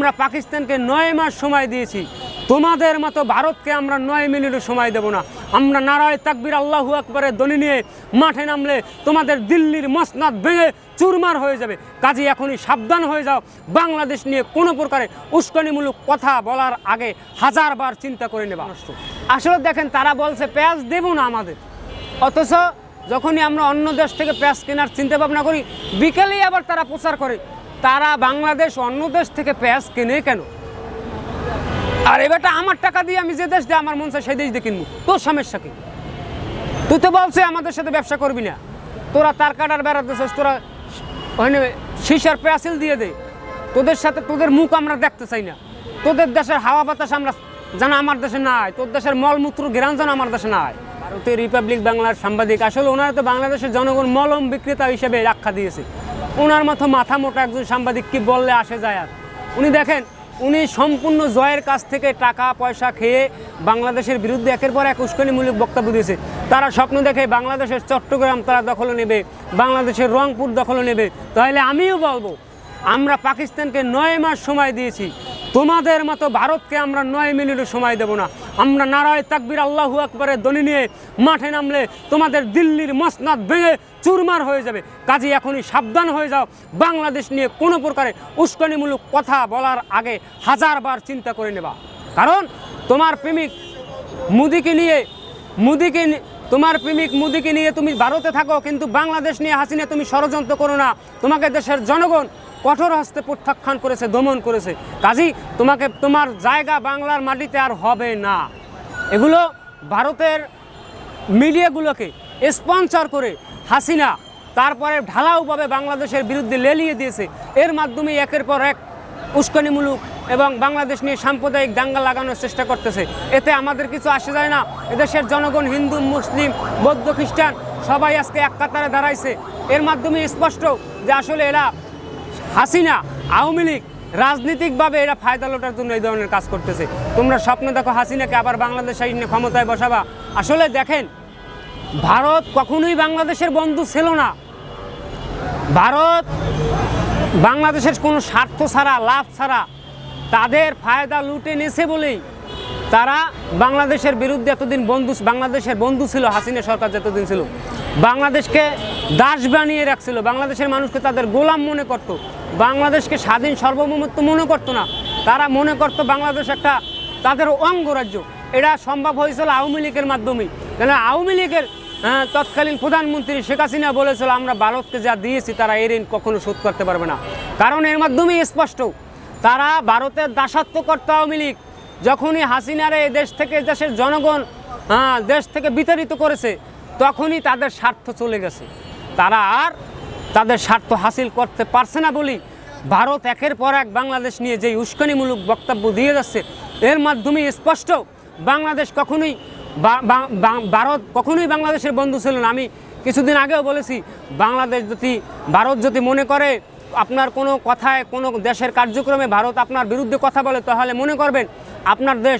আমরা পাকিস্তানকে নয় মাস সময় দিয়েছি। তোমাদের মতো ভারতকে আমরা নয় মিনিটও সময় দেব না। আমরা নারায় তাকবির, আল্লাহু আকবরের ধ্বনি নিয়ে মাঠে নামলে তোমাদের দিল্লির মসনাদ ভেঙে চুরমার হয়ে যাবে। কাজে এখনই সাবধান হয়ে যাও। বাংলাদেশ নিয়ে কোনো প্রকারে উস্কানিমূলক কথা বলার আগে হাজারবার চিন্তা করে নেবা। আসলে দেখেন, তারা বলছে, পেঁয়াজ দেব না আমাদের। অথচ যখনই আমরা অন্য দেশ থেকে পেঁয়াজ কেনার চিন্তা ভাবনা করি, বিকেলেই আবার তারা প্রচার করে। তারা বাংলাদেশ অন্য দেশ থেকে পেঁয়াজ কেনে কেন? আর এবারটা আমার টাকা দিয়ে আমি যে দেশ দিয়ে আমার মন চায় সেই দেশ দিয়ে কিনবো। তোর সমস্যা কি? তুই তো বলছে আমাদের সাথে ব্যবসা করবি না। তোরা তার কাটার বেড়াতেছিস তোরা ওখানে সিসার পেয়াসিল দিয়ে দে। তোদের সাথে তোদের মুখ আমরা দেখতে চাই না। তোদের দেশের হাওয়া বাতাস আমরা যেন আমার দেশে না নাই, তোর দেশের মলমূত্র ঘেরান যেন আমার দেশে না নাই। ভারতীয় রিপাবলিক বাংলার সাংবাদিক, আসলে ওনারা তো বাংলাদেশের জনগণ মলম বিক্রেতা হিসেবে আখ্যা দিয়েছে। ওনার মতো মাথা মোটা একজন সাংবাদিক কি বললে আসে যায় আর। উনি দেখেন, উনি সম্পূর্ণ জয়ের কাছ থেকে টাকা, পয়সা খেয়ে বাংলাদেশের বিরুদ্ধে একের পর এক উস্কানিমূলক বক্তব্য দিয়েছে। তারা স্বপ্ন দেখে বাংলাদেশের চট্টগ্রাম তারা দখলে নেবে, বাংলাদেশের রংপুর দখলে নেবে। তাহলে আমিও বলব, আমরা পাকিস্তানকে নয় মাস সময় দিয়েছি। তোমাদের মতো ভারতকে আমরা নয় মিনিটও সময় দেব না। আমরা নারায় তাকবির আল্লাহু আকবরের দলি নিয়ে মাঠে নামলে তোমাদের দিল্লির মসনাদ ভেঙে চুরমার হয়ে যাবে। কাজে এখনই সাবধান হয়ে যাও। বাংলাদেশ নিয়ে কোনো প্রকারে উস্কানিমূলক কথা বলার আগে হাজারবার চিন্তা করে নেবা। কারণ তোমার প্রেমিক মুদিকে নিয়ে, মুদিকে তোমার প্রেমিক মুদিকে নিয়ে তুমি ভারতে থাকো, কিন্তু বাংলাদেশ নিয়ে হাসিনে তুমি ষড়যন্ত্র করো না। তোমাকে দেশের জনগণ কঠোর হস্তে প্রত্যাখ্যান করেছে, দমন করেছে। কাজেই তোমাকে, তোমার জায়গা বাংলার মাটিতে আর হবে না। এগুলো ভারতের মিডিয়াগুলোকে স্পন্সর করে হাসিনা তারপরে ঢালাওভাবে বাংলাদেশের বিরুদ্ধে লেলিয়ে দিয়েছে। এর মাধ্যমে একের পর এক উস্কানিমূলক এবং বাংলাদেশ নিয়ে সাম্প্রদায়িক দাঙ্গা লাগানোর চেষ্টা করতেছে। এতে আমাদের কিছু আসে যায় না। এদেশের জনগণ, হিন্দু, মুসলিম, বৌদ্ধ, খ্রিস্টান, সবাই আজকে এক কাতারে দাঁড়াইছে। এর মাধ্যমে স্পষ্ট যে আসলে এরা হাসিনা আওয়ামী লীগ রাজনৈতিকভাবে এরা ফায়দা লোটার জন্য এই ধরনের কাজ করতেছে। তোমরা স্বপ্ন দেখো হাসিনাকে আবার বাংলাদেশ আইনে ক্ষমতায় বসাবা। আসলে দেখেন, ভারত কখনোই বাংলাদেশের বন্ধু ছিল না। ভারত বাংলাদেশের কোনো স্বার্থ ছাড়া, লাভ ছাড়া তাদের ফায়দা লুটে নেছে বলেই তারা বাংলাদেশের বিরুদ্ধে এতদিন বন্ধু, বাংলাদেশের বন্ধু ছিল, হাসিনা সরকার যতদিন ছিল। বাংলাদেশকে দাস বানিয়ে রাখছিল। বাংলাদেশের মানুষকে তাদের গোলাম মনে করত। বাংলাদেশকে স্বাধীন সার্বভৌমত্ব মনে করতো না। তারা মনে করতো বাংলাদেশ একটা তাদের অঙ্গরাজ্য এটা সম্ভব হয়েছিল আওয়ামী লীগের মাধ্যমেই কেন আওয়ামী লীগের হ্যাঁ, তৎকালীন প্রধানমন্ত্রী শেখ হাসিনা বলেছিল আমরা ভারতকে যা দিয়েছি তারা এই ঋণ কখনো শোধ করতে পারবে না। কারণ এর মাধ্যমেই স্পষ্ট তারা ভারতের দাসত্ব করতে আওয়ামী লীগ। যখনই হাসিনারে এই দেশ থেকে দেশের জনগণ হ্যাঁ দেশ থেকে বিতাড়িত করেছে তখনই তাদের স্বার্থ চলে গেছে। তারা আর তাদের স্বার্থ হাসিল করতে পারছে না বলি ভারত একের পর এক বাংলাদেশ নিয়ে যে উস্কানিমূলক বক্তব্য দিয়ে যাচ্ছে, এর মাধ্যমে স্পষ্ট বাংলাদেশ কখনোই ভারত কখনোই বাংলাদেশের বন্ধু ছিল না। আমি কিছুদিন আগেও বলেছি, বাংলাদেশ যদি, ভারত যদি মনে করে আপনার কোনো কথায় কোনো দেশের কার্যক্রমে ভারত আপনার বিরুদ্ধে কথা বলে, তাহলে মনে করবেন আপনার দেশ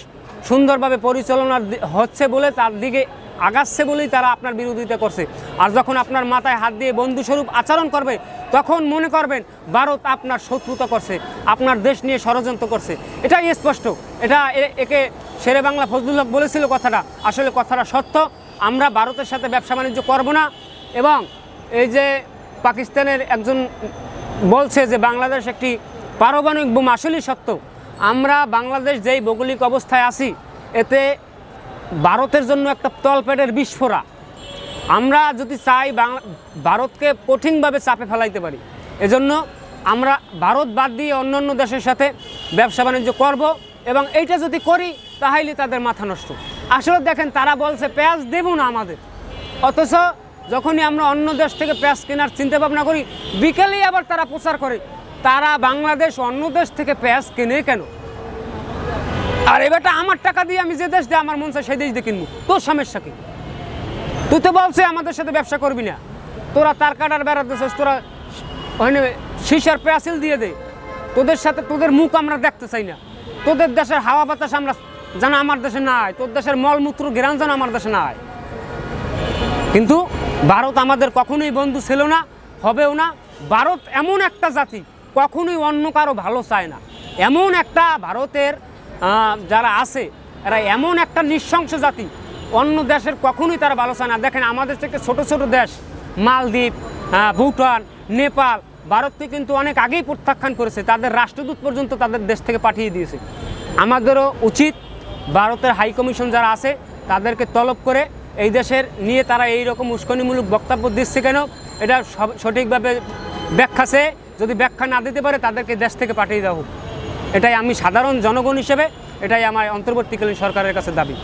সুন্দরভাবে পরিচালনা হচ্ছে বলে তার দিকে আগাচ্ছে বলেই তারা আপনার বিরোধিতা করছে। আর যখন আপনার মাথায় হাত দিয়ে বন্ধুস্বরূপ আচরণ করবে, তখন মনে করবেন ভারত আপনার শত্রুতা করছে, আপনার দেশ নিয়ে ষড়যন্ত্র করছে। এটাই স্পষ্ট। এটা একে শেরে বাংলা ফজলুল হক বলেছিল কথাটা। আসলে কথাটা সত্য। আমরা ভারতের সাথে ব্যবসা বাণিজ্য করব না। এবং এই যে পাকিস্তানের একজন বলছে যে বাংলাদেশ একটি পারমাণবিক বোমা, আসলেই সত্য। আমরা বাংলাদেশ যেই ভৌগোলিক অবস্থায় আছি, এতে ভারতের জন্য একটা তলপেটের বিস্ফোরা। আমরা যদি চাই বাংলা ভারতকে কঠিনভাবে চাপে ফেলাইতে পারি, এজন্য আমরা ভারত বাদ দিয়ে অন্য অন্য দেশের সাথে ব্যবসা বাণিজ্য করব এবং এইটা যদি করি, তাহলে তাদের মাথা নষ্ট। আসলে দেখেন, তারা বলছে, পেঁয়াজ দেব না আমাদের। অথচ যখনই আমরা অন্য দেশ থেকে পেঁয়াজ কেনার চিন্তা ভাবনা করি, বিকেলেই আবার তারা প্রচার করে, তারা বাংলাদেশ অন্য দেশ থেকে পেঁয়াজ কেনে কেন? আর এবারটা আমার টাকা দিয়ে আমি যে দেশ দিয়ে আমার মন চায় সেই দেশ দিয়ে কিনবো। তোর সমস্যা কি? তুই তো বলছে আমাদের সাথে ব্যবসা করবি না। তোরা তার কাটার বেড়াতেছিস তোরা ওখানে সিসার পেয়াসিল দিয়ে দে। তোদের সাথে তোদের মুখ আমরা দেখতে চাই না। তোদের দেশের হাওয়া বাতাস আমরা যেন আমার দেশে না নাই, তোর দেশের মলমূত্র ঘেরান যেন আমার দেশে না নাই। কিন্তু ভারত আমাদের কখনোই বন্ধু ছিল না, হবেও না। ভারত এমন একটা জাতি, কখনোই অন্য কারও ভালো চায় না। এমন একটা ভারতের যারা আছে, এরা এমন একটা নৃশংস জাতি। অন্য দেশের কখনোই তারা ভালো চায় না। দেখেন, আমাদের থেকে ছোট ছোট দেশ, মালদ্বীপ ভুটান, নেপাল, ভারতকে কিন্তু অনেক আগেই প্রত্যাখ্যান করেছে। তাদের রাষ্ট্রদূত পর্যন্ত তাদের দেশ থেকে পাঠিয়ে দিয়েছে। আমাদেরও উচিত ভারতের হাই কমিশন যারা আছে, তাদেরকে তলব করে এই দেশের নিয়ে তারা এই রকম উস্কানিমূলক বক্তব্য দিচ্ছে কেন? এটা সঠিকভাবে ব্যাখ্যা সে যদি ব্যাখ্যা না দিতে পারে, তাদেরকে দেশ থেকে পাঠিয়ে দেওয়া হোক। এটাই আমি সাধারণ জনগণ হিসেবে এটাই আমার অন্তর্বর্তীকালীন সরকারের কাছে দাবি।